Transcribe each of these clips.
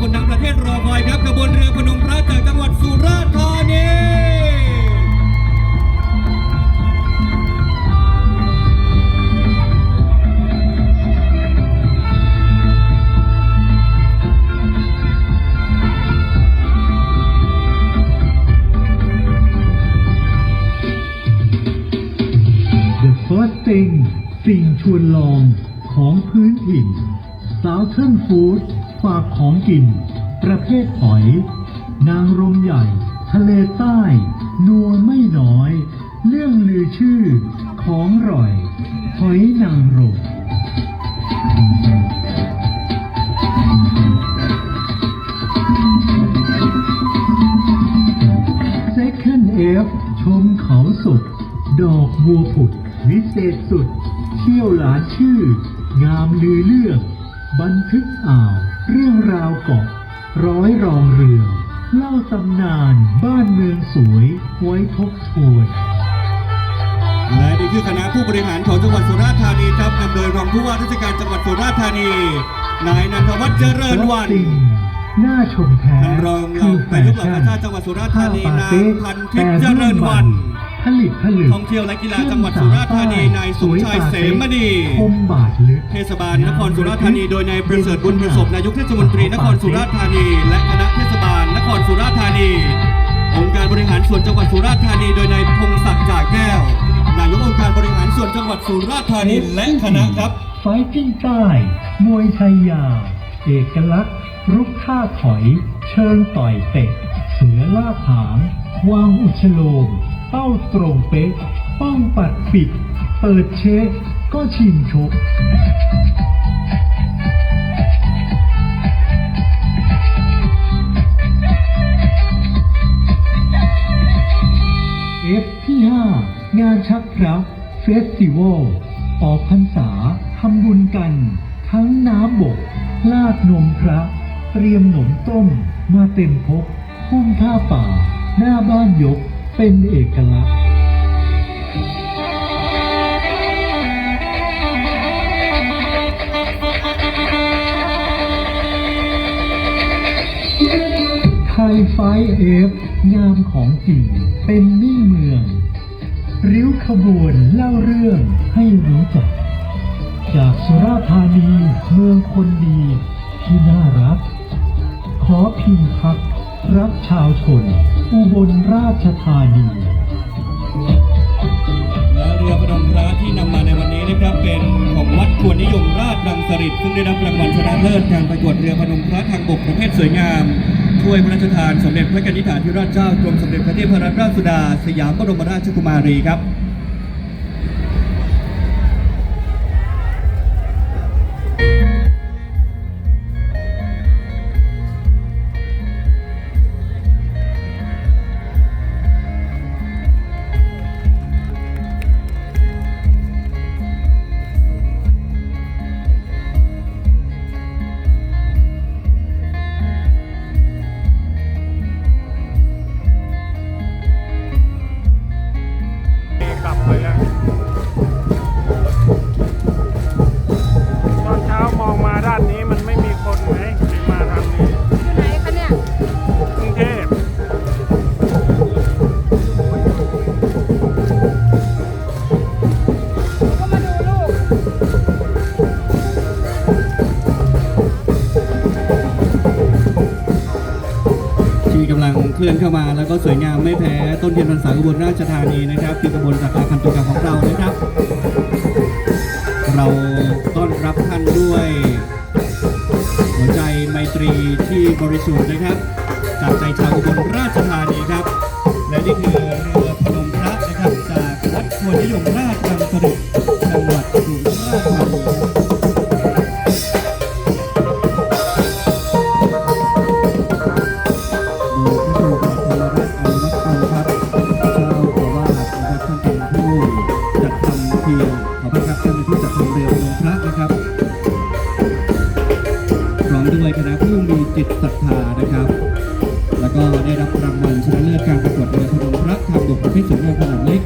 คนทั้งประเทศรอคอยครับขบวนเรือพนมพระจากจังหวัดสุราษฎร์ธานีสิ่งชวนลองของพื้นถิ่น Southern Food ฝากของกิน ประเภทหอย นางรมใหญ่ ทะเลใต้ นัวไม่น้อย เรื่องลือชื่อ ของร่อย หอยนางรม Second F ชมเขาสุด ดอกบัวผุด วิเศษสุดเที่ยวหลานชื่อ งามลือเรื่อง บันทึกอ่าว เรื่องราวเกาะร้อยรองเรือ เล่าตำนานบ้านเมืองสวยไว้ทบทวนและนี่คือคณะผู้บริหารของจังหวัดสุราษฎร์ธานีครับนำโดยรองผู้ว่าราชการจังหวัดสุราษฎร์ธานี นายนันทวัฒน์เจริญวันสิ่งน่าชมแท้ท่านรองรองนายกเหล่ากาชาติจังหวัดสุราษฎร์ธานีนางพันทิพย์เจริญวัน ผลิตผลึกท่องเที่ยวและกีฬาจังหวัดสุราษฎร์ธานีนายสมชายเสมณีคมบาทลึกเทศบาลนครสุราษฎร์ธานีโดยนายประเสริฐบุญประสบนายกเทศมนตรีนครสุราษฎร์ธานี และคณะเทศบาลนครสุราษฎร์ธานี องค์การบริหารส่วนจังหวัดสุราษฎร์ธานี โดยนายพงศักดิ์จ่าแก้ว นายกองค์การบริหารส่วนจังหวัดสุราษฎร์ธานีและคณะครับไฟติ้งใต้มวยไทยยาวเอกลักษณ์รุกท่าถอย เชิงต่อยเตะเสือล่าหางวางอุชโลม เป้าตรงเป๊ะ ป้องปัดปิด เปิดเช็คก็ชิงชก F ที่ 5 งานชักพระเฟสติวัล ออกพรรษาทำบุญกัน ทั้งน้ำบก ลาดนมพระ เตรียมหนมต้ม มาเต็มพกพุ่มท่าป่า หน้าบ้านยก เป็นเอกลักษณ์ไทยไฟเอฟงามของจริงเป็นมิ่งเมือง ริ้วขบวนเล่าเรื่องให้รู้จัก จากสุราษฎร์ธานีเมืองคนดีที่น่ารัก ขอพิมพักรักชาวชน อุบลราชธานี และเรือพนมพระที่นำมาในวันนี้นะครับเป็นของวัดควรนิยมราชดังสริตซึ่งได้รับรางวัลชนะเลิศการประกวดเรือพนมพระทางบกประเภทสวยงามถ้วยพระราชทานสมเด็จพระกนิษฐาธิราชเจ้ากรมสมเด็จพระเทพรัตนราชสุดา สยามบรมราชกุมารีครับ เคลื่อนเข้ามาแล้วก็สวยงามไม่แพ้ต้นเทียนพรรษาอุบลราชธานีนะครับคือกระบวนสักการคันตุกรรมของเรานะครับ เราต้อนรับท่านด้วย หัวใจไมตรีที่บริสุทธิ์นะครับ จากใจชาวอุบลราชธานีครับ และนี่คือเรือพนมพระนะครับจากวัดควรนิยมราชดังสริตจังหวัดสุราษฎร์ธานี วขอพระครับท่านเป็นผู้จัดทำเรือพนมพระนะครับพร้อมด้วยคณะผู้มีจิตศรัทธานะครับ แล้วก็ได้รับรางวัลชนะเลิศการประกวดเรือพนมพระทางบกประเภทสวยงามขนาดเล็ก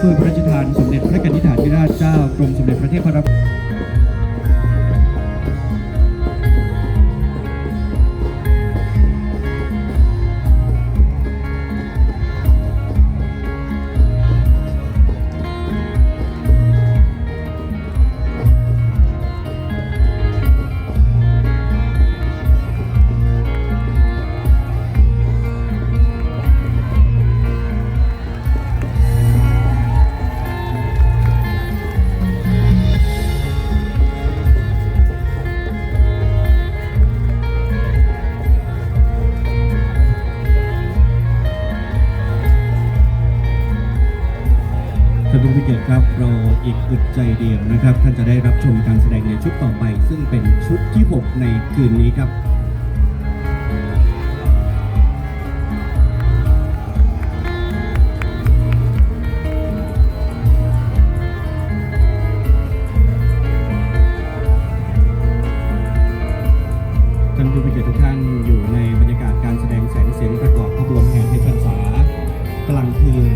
ถ้วยพระราชทานสมเด็จพระกนิษฐาธิราชเจ้ากรมสมเด็จพระเทพรัตน อึดใจเดียวนะครับ ท่านจะได้รับชมการแสดงในชุดต่อไป ซึ่งเป็นชุดที่ 6 ในคืนนี้ครับท่านผู้มีเกียรติทุกท่านอยู่ในบรรยากาศการแสดงแสงเสียงประกอบขบวนแห่เทียนพรรษากลางคืน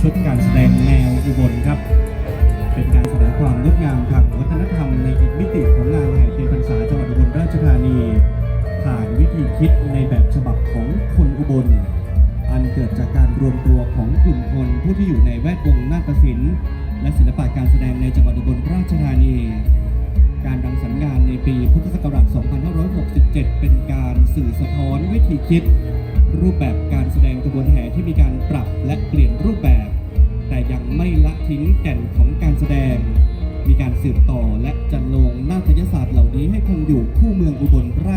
ชุดการแสดงแนวอุบลครับ เป็นการแสดงความงดงามทางวัฒนธรรมในอีกมิติของงานแห่เทียนพรรษาจังหวัดอุบลราชธานี ผ่านวิธีคิดในแบบฉบับของคนอุบล อันเกิดจากการรวมตัวของกลุ่มคนผู้ที่อยู่ในแวดวงนาฏศิลป์ และศิลปะการแสดงในจังหวัดอุบลราชธานี การรังสรรค์งานในปีพุทธศักราช 2567 เป็นการสื่อสะท้อนวิธีคิด รูปแบบการแสดงกระบวนแห่ที่มีการปรับและเปลี่ยนรูปแบบ แต่ยังไม่ละทิ้งแก่นของการแสดง มีการสืบต่อและจันลงนาฏยศาสตร์เหล่านี้ให้คงอยู่คู่เมืองอุบลราช